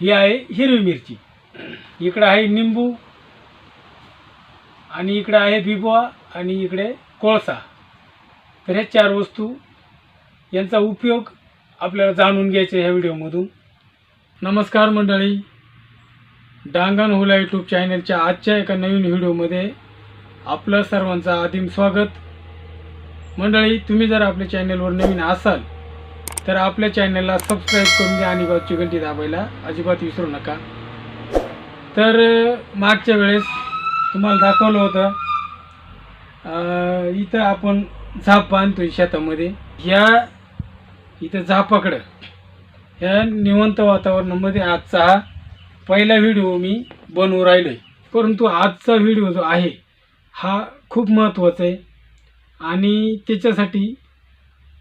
ही आहे हिरवी मिरची. इकडं आहे निंबू आणि इकडे आहे बिबवा आणि इकडे कोळसा. तर हे चार वस्तू यांचा उपयोग आपल्याला जाणून घ्यायचा ह्या व्हिडिओमधून. नमस्कार मंडळी. डांगण हुला यूट्यूब चॅनलच्या आजच्या एका नवीन व्हिडिओमध्ये आपलं सर्वांचं आदिम स्वागत. मंडळी तुम्ही जर आपल्या चॅनलवर नवीन असाल तर आपल्या चॅनलला सबस्क्राईब करून द्या आणि बाजूची घंटी दाबायला अजिबात विसरू नका. तर मागच्या वेळेस तुम्हाला दाखवलं होतं इथं आपण झाप बांधतोय शेतामध्ये. ह्या इथं झापाकडं ह्या निवंत वातावरणामध्ये आजचा हा पहिला व्हिडिओ मी बनवू राहिलो आहे परंतु आजचा व्हिडिओ जो आहे हा खूप महत्त्वाचा आहे. आणि त्याच्यासाठी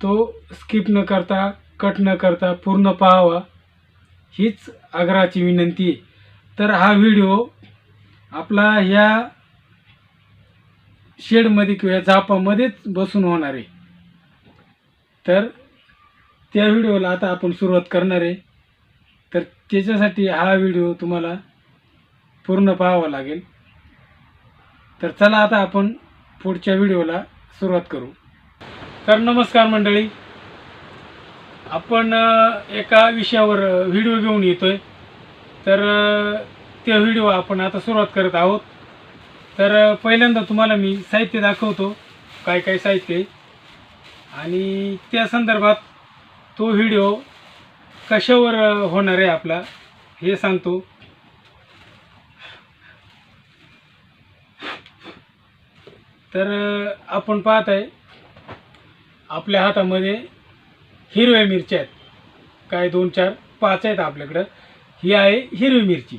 तो स्किप न करता कट न करता पूर्ण पाहावा हीच आग्रहाची विनंती आहे. तर हा व्हिडिओ आपला ह्या शेडमध्ये किंवा या झापामध्येच बसून होणार आहे. तर त्या व्हिडिओला आता आपण सुरुवात करणार आहे. तर त्याच्यासाठी हा व्हिडिओ तुम्हाला पूर्ण पाहावा लागेल. तर चला आता आपण पुढच्या व्हिडिओला सुरुवात करू. तर नमस्कार मंडळी. आपण एका विषयावर व्हिडिओ घेऊन येतोय. तर ते व्हिडिओ आपण आता सुरुवात करत आहोत. तर पहिल्यांदा तुम्हाला मी साहित्य दाखवतो काय काय साहित्य आहे. आणि त्या संदर्भात तो व्हिडिओ कशावर होणार आहे आपला हे सांगतो. तर आपण पाहत आहे आपल्या हातामध्ये हिरव्या मिरच्या आहेत. काय दोन चार पाच आहेत आपल्याकडं. ही आहे हिरवी मिरची.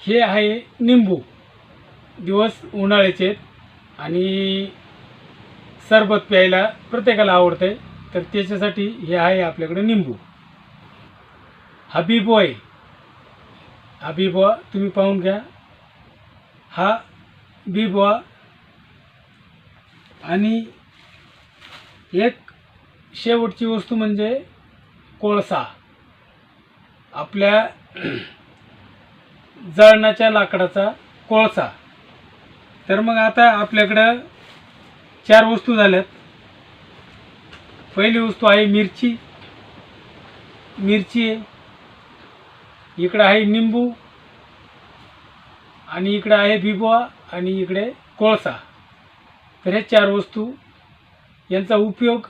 हे आहे निंबू. दिवस उन्हाळ्याचे आहेत आणि सरबत प्यायला प्रत्येकाला आवडतं आहे तर त्याच्यासाठी हे आहे आपल्याकडे निंबू. हा बिबो आहे हा तुम्ही पाहून घ्या. हा बिबवा आणि एक शेवटची वस्तू म्हणजे कोळसा. आपल्या जळणाच्या लाकडाचा कोळसा. तर मग आता आपल्याकडं चार वस्तू झाल्यात. पहिली वस्तू आहे मिरची. मिरची आहे इकडं आहे निंबू आणि इकडं आहे बिबवा आणि इकडे कोळसा. तर हे चार वस्तू यांचा उपयोग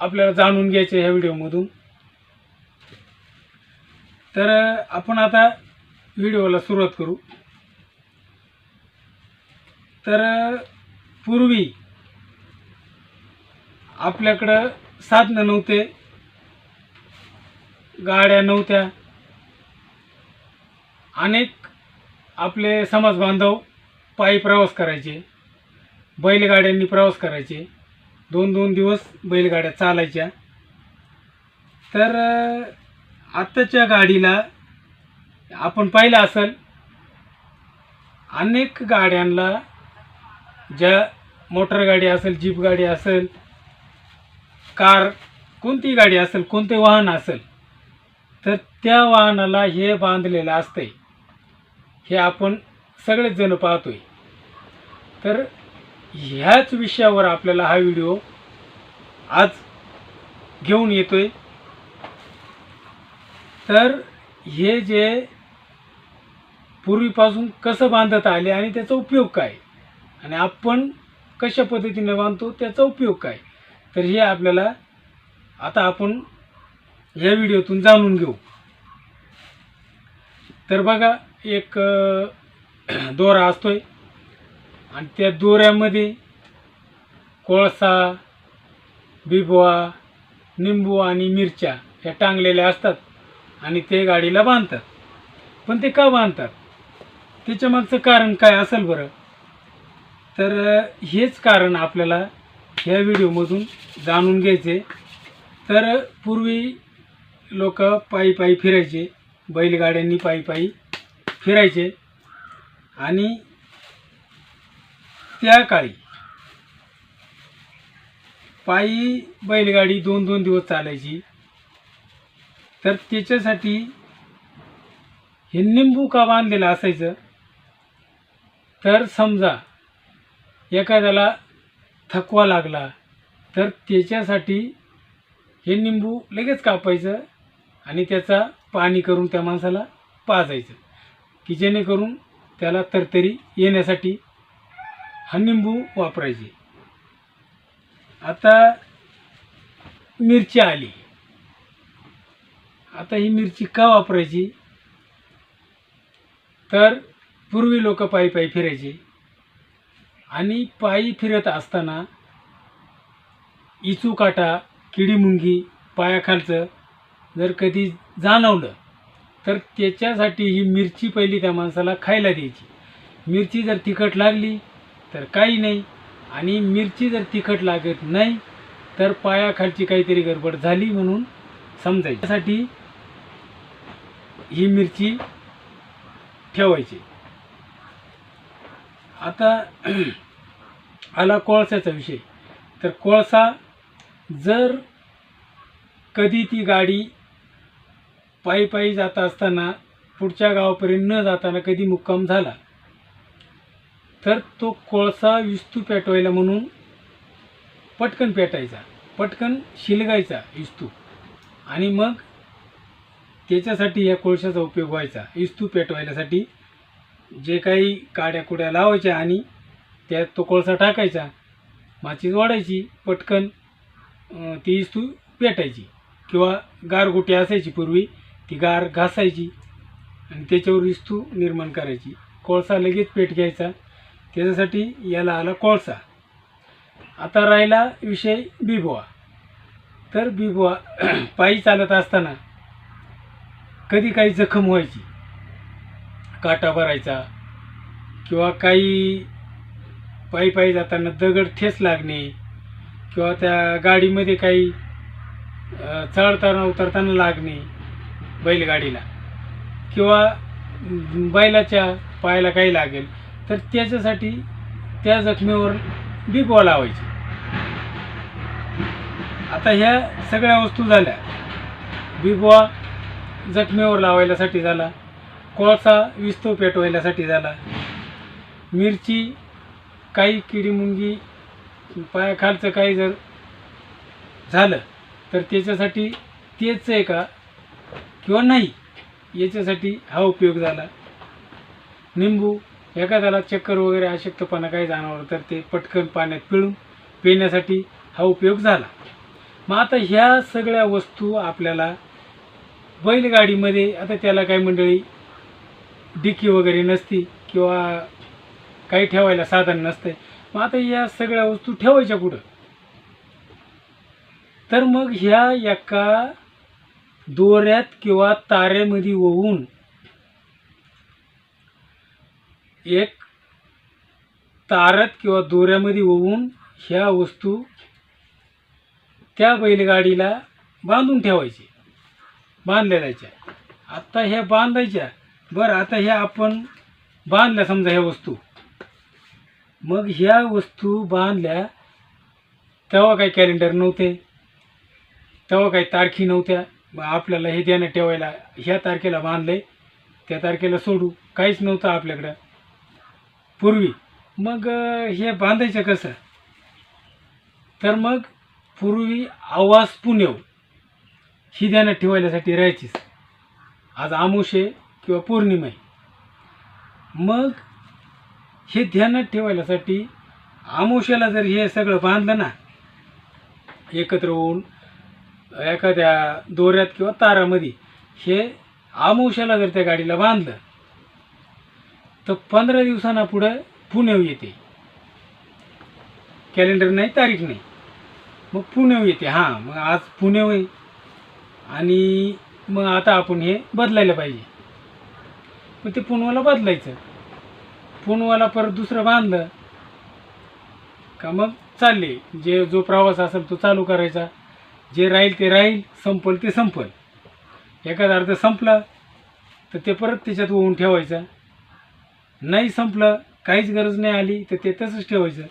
आपल्याला जाणून घ्यायचा ह्या व्हिडिओमधून. तर आपण आता व्हिडिओला सुरुवात करू. तर पूर्वी आपल्याकडं साधनं नव्हते गाड्या नव्हत्या अनेक आपले समाज बांधव पायी प्रवास करायचे. बैलगाड्यांनी प्रवास करायचे. दोन दोन दिवस बैलगाड्या चालायच्या. तर आत्ताच्या गाडीला आपण पाहिलं असेल अनेक गाड्यांना ज्या मोटर गाडी असेल जीप गाडी असेल कार कोणती गाडी असेल कोणते वाहन असेल तर त्या वाहनाला हे बांधलेलं असतंय. हे आपण सगळेच जण पाहतोय. तर ह्याच विषयावर आपल्याला हा व्हिडिओ आज घेऊन येतोय. तर हे जे पूर्वीपासून कसं बांधत आले आणि त्याचा उपयोग काय? आणि आपण कशा पद्धतीने बांधतो त्याचा उपयोग काय? तर हे आपल्याला आता आपण या व्हिडिओतून जाणून घेऊ. तर बघा एक दोरा असतोय. आणि त्या दोऱ्यामध्ये कोळसा बिबवा निंबू आणि मिरच्या ह्या टांगलेल्या असतात. आणि ते गाडीला बांधतात. पण ते का बांधतात? त्याच्या मागचं कारण काय असेल बरं? तर हेच कारण आपल्याला ह्या व्हिडिओमधून जाणून घ्यायचे. तर पूर्वी लोक पायी पायी फिरायचे. बैलगाड्यांनी पायी पायी फिरायचे. आणि त्या काळी पायी बैलगाडी दोन दोन दिवस चालायची. तर त्याच्यासाठी हे निंबू का बांधलेलं असायचं? तर समजा एखाद्याला थकवा लागला तर त्याच्यासाठी हे निंबू लगेच कापायचं आणि त्याचा पाणी करून त्या माणसाला पाजायचं की जेणेकरून त्याला तरतरी येण्यासाठी हा निंबू वापरायचे. आता मिरची आली. आता ही मिरची का वापरायची? तर पूर्वी लोक पायी पायी फिरायचे. आणि पायी फिरत असताना इचू काटा किडीमुंगी पायाखालचं जर कधी जाणवलं तर त्याच्यासाठी ही मिरची पहिली त्या माणसाला खायला द्यायची. मिरची जर तिखट लागली तर काही नाही. आणि मिरची जर तिखट लागत नाही तर पायाखालची काहीतरी गडबड झाली म्हणून समजायची. त्यासाठी ही मिरची ठेवायची. आता आला कोळसाचा विषय. तर कोळसा जर कधी ती गाडी पायी पायी जात असताना पुढच्या गावापर्यंत न जाताना कधी मुक्काम झाला तर तो कोळसा विस्तू पेटवायला म्हणून पटकन पेटायचा पटकन शिलगायचा इस्तू आणि मग त्याच्यासाठी या कोळशाचा उपयोग व्हायचा इस्तू पेटवायलासाठी जे काही काड्या कुड्या लावायच्या आणि त्यात तो कोळसा टाकायचा माचीस वाढायची पटकन ती इस्तू पेटायची. किंवा गारगुटी असायची पूर्वी ती गार घासायची आणि त्याच्यावर इस्तू निर्माण करायची. कोळसा लगेच पेट घ्यायचा. त्याच्यासाठी याला आला कोळसा. आता राहिला विषय बिबवा. तर बिबवा पायी चालत असताना कधी काही जखम व्हायची काटा भरायचा किंवा काही पायी पायी जाताना दगड ठेस लागणे किंवा त्या गाडीमध्ये काही चढताना उतरताना लागणे बैलगाडीला किंवा बैलाच्या पायाला काही लागेल. तर त्याच्यासाठी त्या जखमेवर बिबवा लावायची. आता ह्या सगळ्या वस्तू झाल्या. बिबवा जखमेवर लावायलासाठी झाला. कोळसा विस्तव पेटवायलासाठी झाला. मिरची काही किडीमुंगी पायाखालचं काही जर झालं तर त्याच्यासाठी तेच आहे का? किंवा नाही याच्यासाठी हा उपयोग झाला. निंबू एखाद्याला चक्कर वगैरे अशक्तपणा काही जाणवलं तर ते पटकन पाण्यात पिळून पिण्यासाठी हा उपयोग झाला. मग आता ह्या सगळ्या वस्तू आपल्याला बैलगाडीमध्ये आता त्याला काही मंडळी डिकी वगैरे नसती किंवा काही ठेवायला साधन नसते मग आता या सगळ्या वस्तू ठेवायच्या कुठं? तर मग ह्या एका दोऱ्यात किंवा तारेमध्ये होऊन एक तारात किंवा दोऱ्यामध्ये ओवून ह्या वस्तू त्या बैलगाडीला बांधून ठेवायची बांधल्या जायच्या आत्ता ह्या बांधायच्या. बरं आता ह्या आपण बांधल्या समजा ह्या वस्तू. मग ह्या वस्तू बांधल्या तेव्हा काही कॅलेंडर नव्हते. तेव्हा काही तारखी नव्हत्या. मग आपल्याला हे देणं ठेवायला ह्या तारखेला बांधले त्या तारखेला सोडू. काहीच नव्हतं आपल्याकडं. पूर्वी. मग हे बांधायचं कसं? तर मग पूर्वी आवाज पुणेव ही ध्यानात ठेवायलासाठी राहायचीच. आज आमुषे किंवा पौर्णिमा आहे मग हे ध्यानात ठेवायलासाठी आमुष्याला जर हे सगळं बांधलं ना एकत्र होऊन एखाद्या दोऱ्यात किंवा तारामध्ये हे आमुष्याला जर त्या गाडीला बांधलं तर पंधरा दिवसांना पुढं पुणे येते. कॅलेंडर नाही तारीख नाही. मग पुणे येते. हां मग आज पुणे होईल आणि मग आता आपण हे बदलायला पाहिजे. मग ते पुनवाला बदलायचं. पुनवाला परत दुसरं बांधलं का मग चालले. जे जो प्रवास असेल तो चालू करायचा. जे राहील ते राहील संपल ते संपल. एखादा अर्ध संपला तर ते परत त्याच्यात होऊन ठेवायचं. नाही संपलं काहीच गरज नाही आली तर ते तसंच ठेवायचं.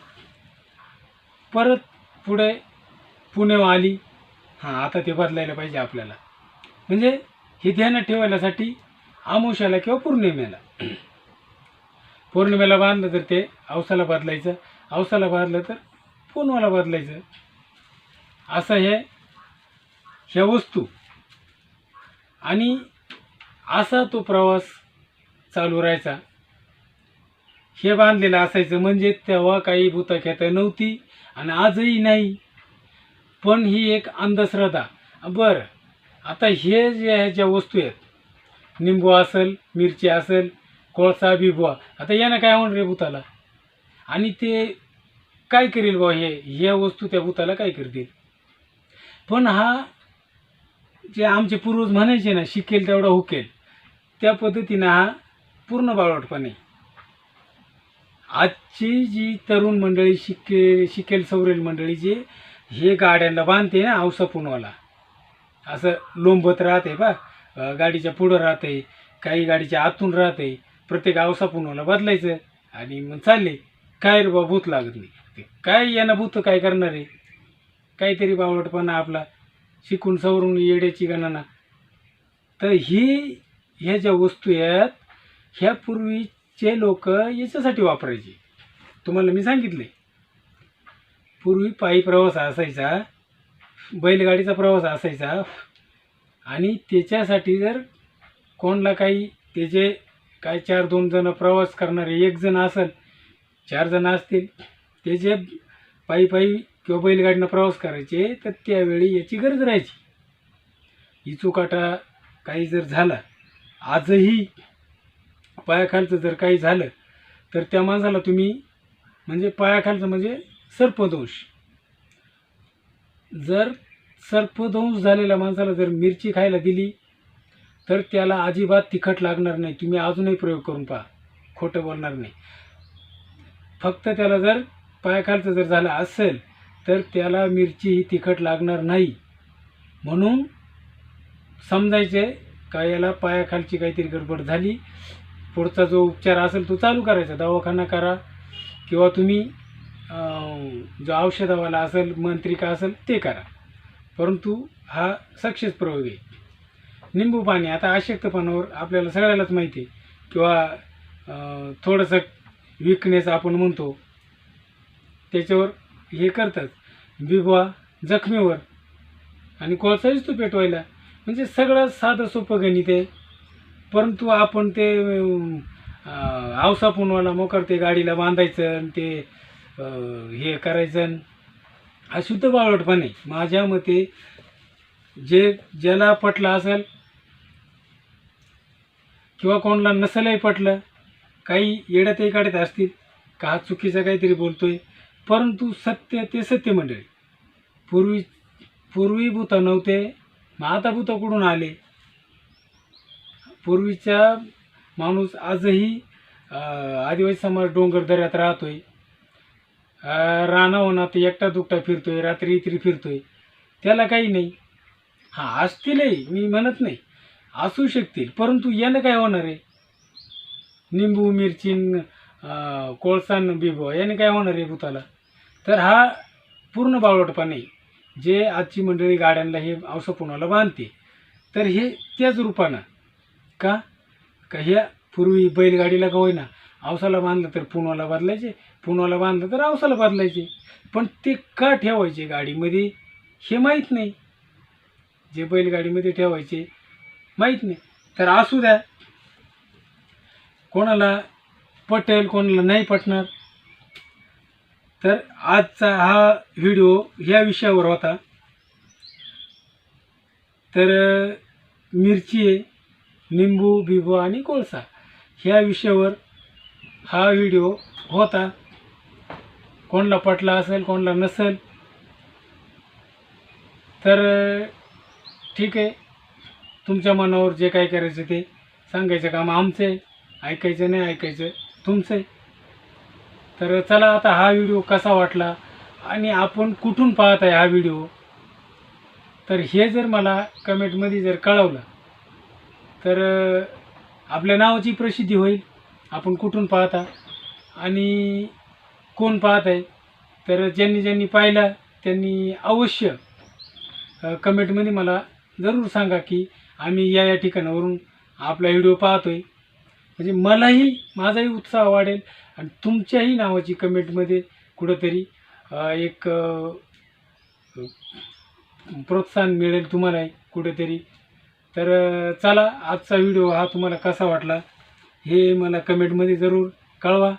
परत पुढे पुणे आली हां आता ते बदलायला पाहिजे आपल्याला. म्हणजे हे ध्यानात ठेवायलासाठी आमुष्याला किंवा पौर्णिमेला. पौर्णिमेला बांधलं तर ते अवसाला बदलायचं अवसाला बांधलं तर पुनवाला बदलायचं. असं हे ह्या वस्तू. आणि असा तो प्रवास चालू राहायचा. हे बांधलेलं असायचं म्हणजे तेव्हा काही भूतख्यात नव्हती आणि आजही नाही. पण ही एक अंधश्रद्धा. बरं आता हे जे ह्या ज्या वस्तू आहेत निंबू असेल मिरची असेल कोळसा बिबवा आता यानं काय होणार रे भूताला? आणि ते काय करेल बा हे? ह्या वस्तू त्या भूताला काय करतील? पण हा जे आमचे पूर्वज म्हणायचे ना शिकेल तेवढा हुकेल त्या पद्धतीनं हा पूर्ण बाळवटपणे आजची जी तरुण मंडळी शिके शिकेल सवरेल मंडळी जी हे गाड्यांना बांधते ना औसा पुणवाला असं लोंबत राहते बा. गाडीच्या पुढं राहते काही गाडीच्या आतून राहते. प्रत्येक औसा पुणवाला बदलायचं आणि मग चालले. काय रे बा भूत लागत नाही. काय यानं भूत काय करणार आहे? काहीतरी बावळटपणा आपला. शिकून सवरून येड्याची गणना. तर ही ह्या ज्या वस्तू आहेत ह्या चे लोक याच्यासाठी वापरायचे. तुम्हाला मी सांगितले. पूर्वी पायी प्रवास असायचा बैलगाडीचा प्रवास असायचा आणि त्याच्यासाठी जर कोणला काही त्याचे काय चार दोन जण प्रवास करणारे एक जण असेल चार जण असतील त्याचे पायी पायी किंवा बैलगाडीनं प्रवास करायचे तर त्यावेळी याची गरज राहायची. ही चुकाटा काही जर झाला आजही पायाखालचं जर काही झालं तर त्या माणसाला तुम्ही म्हणजे पायाखालचं म्हणजे सर्पदोष. जर सर्पदंश झालेल्या माणसाला जर मिरची खायला दिली तर त्याला अजिबात तिखट लागणार नाही. तुम्ही अजूनही प्रयोग करून पहा. खोटं बोलणार नाही. फक्त त्याला जर पायाखालचं जर झालं असेल तर त्याला मिरची ही तिखट लागणार नाही. म्हणून समजायचे का याला पायाखालची काहीतरी गडबड झाली? पुढचा जो उपचार असेल तो चालू करायचा दवाखाना करा किंवा तुम्ही जो औषधावाला असेल मंत्रिका असेल ते करा. परंतु हा सक्सेस प्रयोग आहे. निंबू पाणी आता अशक्तपणावर आपल्याला सगळ्यालाच माहिती आहे. किंवा थोडंसं विकनेस आपण म्हणतो त्याच्यावर हे करतात. बिबवा जखमीवर आणि कोळसाच तो पेटवायला. म्हणजे सगळं साधं सोपं गणित आहे. परंतु आपण ते आवसा पुनवाला मोकार ते गाडीला बांधायचं आणि ते हे करायचं अशुद्ध हा शुद्ध बावळटपण आहे. माझ्या मते जे ज्याला पटलं असेल किंवा कोणाला नसेलही पटलं काही येड्यातही काढत असतील का हा चुकीचं काहीतरी बोलतोय. परंतु सत्य ते सत्य मंडळी. पूर्वी पूर्वी भूत नव्हते मग आता भूत कुठून आले. पूर्वीचा माणूस आजही आदिवासी समाज डोंगर दऱ्यात राहतोय. रानावनात एकटा दुकटा फिरतोय रात्री इत्री फिरतोय. त्याला काही नाही. हां असतीलही मी म्हणत नाही. असू शकतील परंतु यानं काय होणार आहे? निंबू मिरची कोळसान बिबो याने काय होणार आहे भूताला? तर हा पूर्ण बावळटपणा आहे. जे आजची मंडळी गाड्यांना हे औषध पुण्याला बांधते. तर हे त्याच रूपानं का? का ह्या पूर्वी बैलगाडीला का होईना? औसाला बांधलं तर पुण्याला बदलायचे पुण्याला बांधलं तर औसाला बदलायचे. पण ते का ठेवायचे गाडीमध्ये? हे माहीत नाही. जे बैलगाडीमध्ये ठेवायचे माहीत नाही. तर असू द्या. कोणाला पटेल कोणाला नाही पटणार. तर आजचा हा व्हिडिओ ह्या विषयावर होता. तर मिरची आहे. निंबू बिबू आणि कोळसा ह्या विषयावर हा व्हिडिओ होता. कोणला पटला असेल कोणला नसेल. तर ठीक आहे. तुमच्या मनावर जे काय करायचं ते सांगायचं काम आमचं. आहे ऐकायचं नाही ऐकायचं तुमचं. आहे तर चला आता हा व्हिडिओ कसा वाटला आणि आपण कुठून पाहत आहे हा व्हिडिओ? तर हे जर मला कमेंटमध्ये जर कळवलं तर आपल्या नावाची प्रसिद्धी होईल. आपण कुठून पाहता? आणि कोण पाहत आहे तर ज्यांनी ज्यांनी पाहिलं त्यांनी अवश्य कमेंटमध्ये मला जरूर सांगा की आम्ही या या ठिकाणावरून आपला व्हिडिओ पाहतो आहे म्हणजे मलाही माझाही उत्साह वाढेल आणि तुमच्याही नावाची कमेंटमध्ये कुठंतरी एक प्रोत्साहन मिळेल तुम्हालाही कुठेतरी. तर चला आजचा व्हिडिओ हा तुम्हाला कसा वाटला हे मला कमेंटमध्ये जरूर कळवा.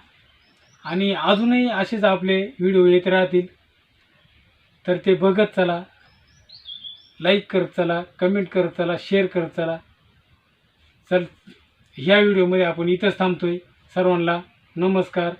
आणि अजूनही असेच आपले व्हिडिओ येत राहतील तर ते बघत चला. लाईक करत चला कमेंट करत चला शेअर करत चला. चल ह्या व्हिडिओमध्ये आपण इथंच थांबतोय. सर्वांना नमस्कार.